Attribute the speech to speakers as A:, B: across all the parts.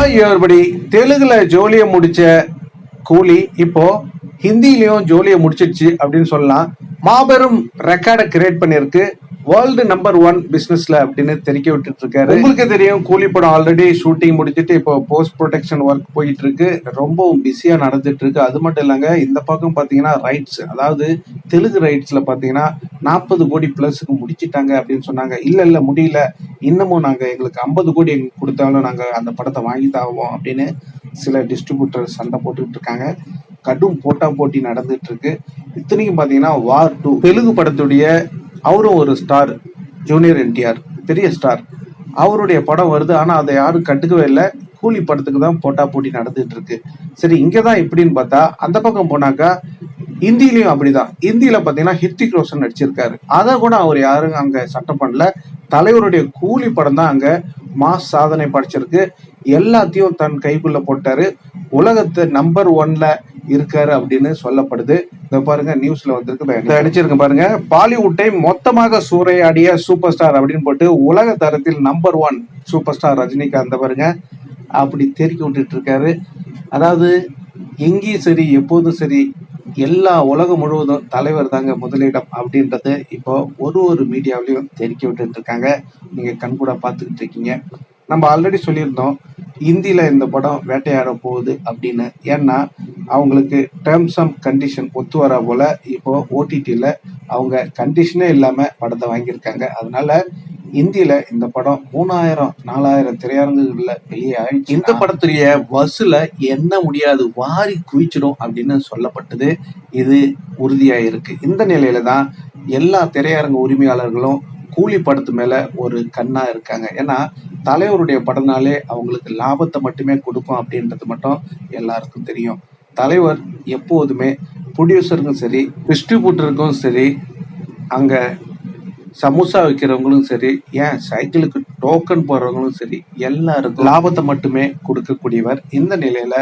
A: Hi everybody தெலுங்குல ஜோலியை முடிச்ச கூலி இப்போ ஹிந்திலையும் ஜோலியை முடிச்சிடுச்சு அப்படின்னு சொல்லலாம். மாபெரும் ரெக்கார்டை கிரியேட் பண்ணியிருக்கு. வேர்ல்டு நம்பர் ஒன் பிஸ்னஸ்ல அப்படின்னு தெரிக்க விட்டுட்டு இருக்காரு உங்களுக்கு தெரியும் கூலி படம் ஆல்ரெடி ஷூட்டிங் முடிச்சுட்டு இப்போ போஸ்ட் ப்ரொடெக்ஷன் ஒர்க் போயிட்டு இருக்கு ரொம்பவும் பிஸியா நடந்துட்டு இருக்கு அது மட்டும் இல்லைங்க இந்த பக்கம் பாத்தீங்கன்னா ரைட்ஸ் அதாவது தெலுங்கு ரைட்ஸ்ல பாத்தீங்கன்னா நாற்பது கோடி பிளஸுக்கு முடிச்சிட்டாங்க அப்படின்னு சொன்னாங்க. இல்ல இல்ல முடியல. இன்னமும் நாங்கள் எங்களுக்கு ஐம்பது கோடி எங்களுக்கு கொடுத்தாலும் நாங்கள் அந்த படத்தை வாங்கி தாவோம் அப்படின்னு சில டிஸ்ட்ரிபியூட்டர் சண்டை போட்டுக்கிட்டு இருக்காங்க. கடும் போட்டா போட்டி நடந்துட்டு இருக்கு. இத்தனைக்கும் பார்த்தீங்கன்னா வார் டூ தெலுங்கு படத்துடைய அவரும் ஒரு ஸ்டார் ஜூனியர் என்டிஆர் பெரிய ஸ்டார் அவருடைய படம் வருது ஆனால் அதை யாரும் கண்டுக்கவே இல்லை. கூலி படத்துக்கு தான் போட்டா போட்டி நடந்துட்டு இருக்கு. சரி இங்கதான் எப்படின்னு பார்த்தா அந்த பக்கம் போனாக்கா இந்தியிலயும் அப்படிதான். இந்தியில பார்த்தீங்கன்னா ஹித்திக் ரோஷன் நடிச்சிருக்காரு. அதை கூட அவர் யாரும் அங்கே சட்டம் பண்ணல. தலைவருடைய கூலி படம் தான் அங்க மாஸ் சாதனை படைச்சிருக்கு. எல்லாத்தையும் தன் கைக்குள்ள போட்டாரு. உலகத்து நம்பர் ஒன்ல இருக்காரு அப்படின்னு சொல்லப்படுது. இந்த பாருங்க நியூஸ்ல வந்திருக்கு. அடிச்சிருக்கு பாருங்க. பாலிவுட்டை மொத்தமாக சூறையாடிய சூப்பர் ஸ்டார் அப்படின்னு போட்டு உலக தரத்தில் number one super star Rajinikanth பாருங்க. அப்படி தெருக்கி விட்டுட்டு இருக்காரு. அதாவது எங்கேயும் சரி எப்போதும் சரி எல்லா உலகம் முழுவதும் தலைவர் தாங்க முதலிடம் அப்படின்றது இப்போ ஒரு ஒரு மீடியாவிலையும் தெரிவிக்க விட்டுட்டு இருக்காங்க நீங்க கண்கூட பார்த்துக்கிட்டு இருக்கீங்க. நம்ம ஆல்ரெடி சொல்லியிருந்தோம் இந்தியில இந்த படம் வேட்டையாட போகுது அப்படின்னு. ஏன்னா அவங்களுக்கு டேர்ம்ஸ் அண்ட் கண்டிஷன் ஒத்து வர போல இப்போ ஓடிடியில் அவங்க கண்டிஷனே இல்லாம படத்தை வாங்கியிருக்காங்க. அதனால இந்தியில இந்த படம் மூணாயிரம் நாலாயிரம் திரையரங்குகள்ல வெளியே ஆயிடுச்சு. இந்த படத்துடைய வசூல என்ன முடியாது வாரி குவிச்சிடும் அப்படின்னு சொல்லப்பட்டது. இது உறுதியா இருக்கு. இந்த நிலையில தான் எல்லா திரையரங்கு உரிமையாளர்களும் கூலி படத்து மேல ஒரு கண்ணா இருக்காங்க. ஏன்னா தலைவருடைய படம்னாலே அவங்களுக்கு லாபத்தை மட்டுமே கொடுக்கும் அப்படின்றது மட்டும் எல்லாருக்கும் தெரியும். தலைவர் எப்போதுமே ப்ரொடியூசருக்கும் சரி டிஸ்ட்ரிபியூட்டருக்கும் சரி அங்க சமோசா விற்கிறவங்களும் சரி ஏன் சைக்கிளுக்கு டோக்கன் போடுறவங்களும் சரி எல்லாருக்கும் லாபத்தை மட்டுமே கொடுக்கக்கூடியவர் இந்த நிலையில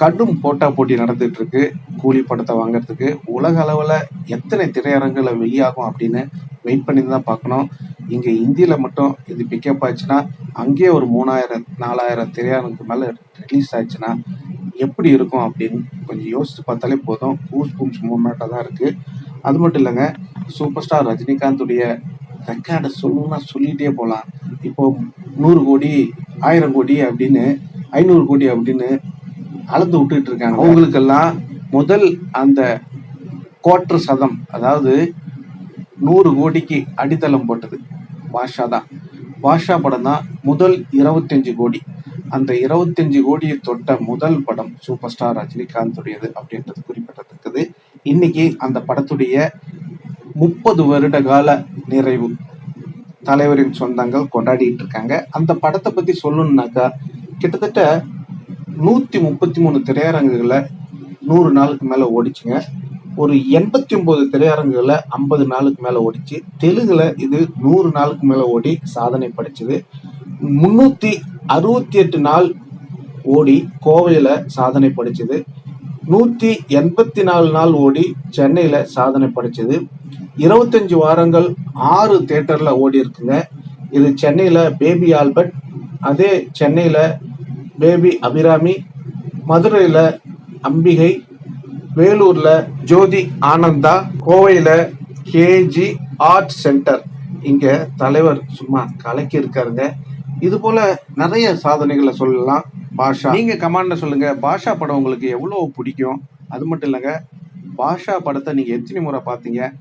A: கடும் போட்டா போட்டி நடந்துட்டு இருக்கு. கூலி படத்தை வாங்குறதுக்கு உலக அளவில் எத்தனை திரையரங்குல வெளியாகும் அப்படின்னு வெயிட் பண்ணி தான் பார்க்கணும். இங்கே இந்தியில் மட்டும் இது பிக்கப் ஆச்சுன்னா அங்கேயே ஒரு மூணாயிரம் நாலாயிரம் திரையரங்குக்கு மேலே ரிலீஸ் ஆச்சுன்னா எப்படி இருக்கும் அப்படின்னு கொஞ்சம் யோசித்து பார்த்தாலே போதும். கூஸ் பூம்ஸ் மூமெண்ட்டாக தான் இருக்குது அது மட்டும் இல்லைங்க சூப்பர் ஸ்டார் ரஜினிகாந்துடைய ரெக்கார்டை சொல்லணும்னா சொல்லிகிட்டே போகலாம் இப்போ நூறு கோடி ஆயிரம் கோடி அப்படின்னு ஐநூறு கோடி அப்படின்னு அளந்து விட்டுட்டு இருக்காங்க. அவங்களுக்கெல்லாம் முதல் அந்த கோட்டர் சதம் அதாவது நூறு கோடிக்கு அடித்தளம் போட்டது பாஷா தான். பாஷா படம் தான் முதல் இருபத்தஞ்சு கோடி. அந்த இருபத்தஞ்சு கோடியை தொட்ட முதல் படம் சூப்பர் ஸ்டார் ரஜினிகாந்துடையது அப்படின்றது குறிப்பிடத்தக்கது. இன்னைக்கு அந்த படத்துடைய முப்பது வருட கால நிறைவு. தலைவரின் சொந்தங்கள் கொண்டாடிட்டு இருக்காங்க அந்த படத்தை பத்தி சொல்லணும்னாக்கா கிட்டத்தட்ட நூத்தி முப்பத்தி மூணு திரையரங்குகளை நூறு நாளுக்கு மேல ஓடிச்சுங்க. ஒரு எண்பத்தி ஒன்பது திரையரங்குகளை ஐம்பது நாளுக்கு மேல ஓடிச்சு. தெலுங்குல இது நூறு நாளுக்கு மேல ஓடி சாதனை படைச்சது. முன்னூத்தி அறுபத்தி எட்டு நாள் ஓடி கோவையில சாதனை படைச்சது. நூத்தி எண்பத்தி நாலு நாள் ஓடி சென்னையில சாதனை படைச்சது. இருபத்தஞ்சு வாரங்கள் ஆறு தேட்டர்ல ஓடி இருக்குங்க இது சென்னையில பேபி ஆல்பர்ட் அதே சென்னையில பேபி அபிராமி மதுரையில அம்பிகை வேலூர்ல ஜோதி ஆனந்தா கோவையில கேஜி ஆர்ட் சென்டர். இங்க தலைவர் சும்மா கலக்கி இருக்காருங்க இது போல நிறைய சாதனைகளை சொல்லலாம். பாஷா. நீங்க கமாண்ட சொல்லுங்க. பாஷா படம் உங்களுக்கு எவ்வளோ பிடிக்கும்? அது மட்டும் இல்லைங்க. பாஷா படத்தை நீங்க எத்தனை முறை பார்த்தீங்க?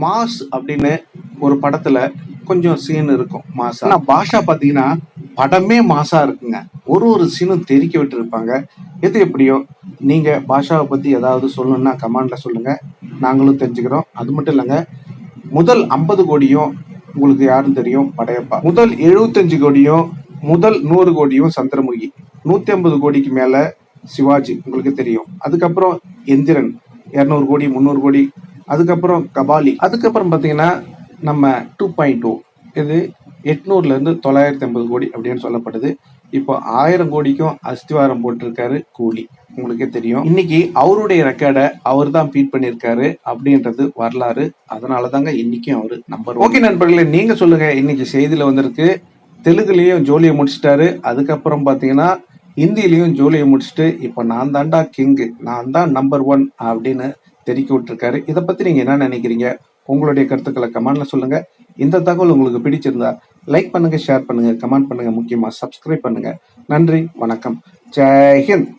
A: மாஸ் அப்படின்னு ஒரு படத்துல கொஞ்சம் சீன் இருக்கும் மாசா. ஆனா பாஷா பாத்தீங்கன்னா படமே மாசா இருக்குங்க. ஒரு ஒரு சீனும் தெரிக்க விட்டுருப்பாங்க. எது எப்படியோ நீங்க பாஷாவை பத்தி ஏதாவது சொல்லணும்னா கமாண்ட்ல சொல்லுங்க. நாங்களும் தெரிஞ்சுக்கிறோம். அது மட்டும் இல்லைங்க முதல் ஐம்பது கோடியும் உங்களுக்கு யாரும் தெரியும்? படையப்பா. முதல் எழுபத்தஞ்சு கோடியும் முதல் நூறு கோடியும் சந்திரமுகி. நூத்தி ஐம்பது கோடிக்கு மேல சிவாஜி உங்களுக்கு தெரியும். அதுக்கப்புறம் எந்திரன் இரநூறு கோடி முந்நூறு கோடி அதுக்கப்புறம் கபாலி. அதுக்கப்புறம் பார்த்தீங்கன்னா நம்ம டூ பாயிண்ட் டூ இது எட்நூறுலேருந்து தொள்ளாயிரத்தி ஐம்பது கோடி அப்படின்னு சொல்லப்படுது. இப்போ ஆயிரம் கோடிக்கும் அஸ்திவாரம் போட்டிருக்காரு கூலி. உங்களுக்கே தெரியும். இன்னைக்கு அவருடைய ரெக்கார்டை அவர் தான் பீட் பண்ணியிருக்காரு அப்படின்றது வரலாறு. அதனால தாங்க இன்னைக்கும் அவர் நம்பர் ஓகே நண்பர்களே நீங்க சொல்லுங்க. இன்னைக்கு செய்தியில வந்திருக்கு. தெலுங்குலேயும் ஜோலியை முடிச்சிட்டாரு. அதுக்கப்புறம் பார்த்தீங்கன்னா ஹிந்திலையும் ஜோலியை முடிச்சுட்டு இப்போ நான் தாண்டா கிங்கு நான் தான் நம்பர் ஒன் அப்படின்னு தெரிவிக்க விட்டுருக்காரு. இதை பற்றி நீங்கள் என்ன நினைக்கிறீங்க? உங்களுடைய கருத்துக்களை கமெண்ட்ல சொல்லுங்க. இந்த தகவல் உங்களுக்கு பிடிச்சிருந்தா லைக் பண்ணுங்க ஷேர் பண்ணுங்க கமெண்ட் பண்ணுங்க. முக்கியமாக சப்ஸ்கிரைப் பண்ணுங்க. நன்றி வணக்கம். ஜெய்ஹிந்த்